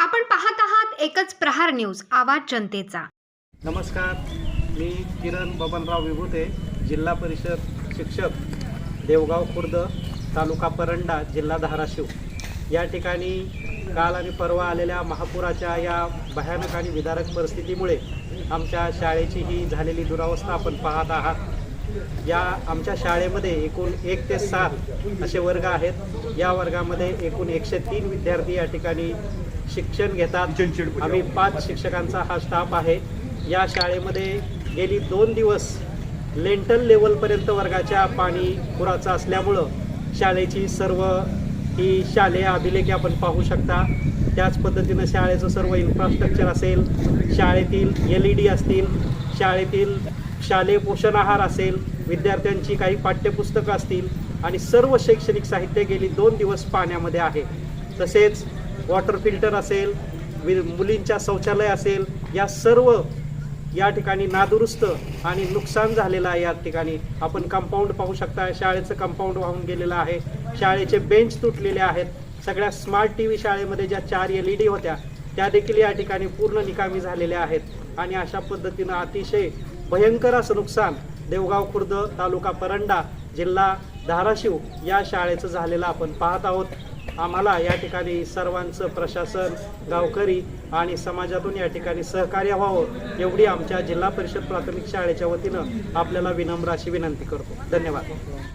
आपण पाहत आहात एकच प्रहार न्यूज आवाज जनतेचा. नमस्कार मी किरण बबनराव विभूते जिल्हा परिषद शिक्षक देवगाव खुर्द तालुका परंडा जिल्हा धाराशिव. या ठिकाणी काल आणि परवा आलेल्या महापुराच्या या भयानक आणि विदारक परिस्थितीमुळे आमच्या शाळेची ही झालेली दुरावस्था आपण पाहत आहात. या आमच्या शाळेमध्ये एकूण एक ते सात असे वर्ग आहेत. या वर्गामध्ये एकूण एकशे तीन विद्यार्थी या ठिकाणी शिक्षण घेतात. आम्ही पाच शिक्षकांचा हा स्टाफ आहे. या शाळेमध्ये गेली दोन दिवस लेंटल लेवलपर्यंत वर्गाच्या पाणी पुराचं असल्यामुळं शाळेची सर्व ही शालेय अभिलेखे आपण पाहू शकता. त्याच पद्धतीनं शाळेचं सर्व इन्फ्रास्ट्रक्चर असेल शाळेतील एल ई डी असतील शाळेतील शालेय पोषण आहार असेल विद्यार्थ्यांची काही पाठ्यपुस्तकं असतील आणि सर्व शैक्षणिक साहित्य गेली दोन दिवस पाण्यामध्ये आहे. तसेच वॉटर फिल्टर असेल वि मुलींच्या शौचालय असेल या सर्व या ठिकाणी नादुरुस्त आणि नुकसान झालेलं आहे या ठिकाणी. आपण कंपाऊंड पाहू शकता शाळेचं कंपाऊंड वाहून गेलेलं आहे. शाळेचे बेंच तुटलेले आहेत. सगळ्या स्मार्ट टी व्ही शाळेमध्ये ज्या चार एल ई डी होत्या त्या देखील या ठिकाणी पूर्ण निकामी झालेल्या आहेत. आणि अशा पद्धतीनं अतिशय भयंकर असं नुकसान देवगाव खुर्द तालुका परंडा जिल्हा धाराशिव या शाळेचं झालेलं आपण पाहत आहोत. आम्हाला या ठिकाणी सर्वांचं प्रशासन गावकरी आणि समाजातून या ठिकाणी सहकार्य व्हावं एवढी आमच्या जिल्हा परिषद प्राथमिक शाळेच्या वतीनं आपल्याला विनम्र अशी विनंती करतो. धन्यवाद.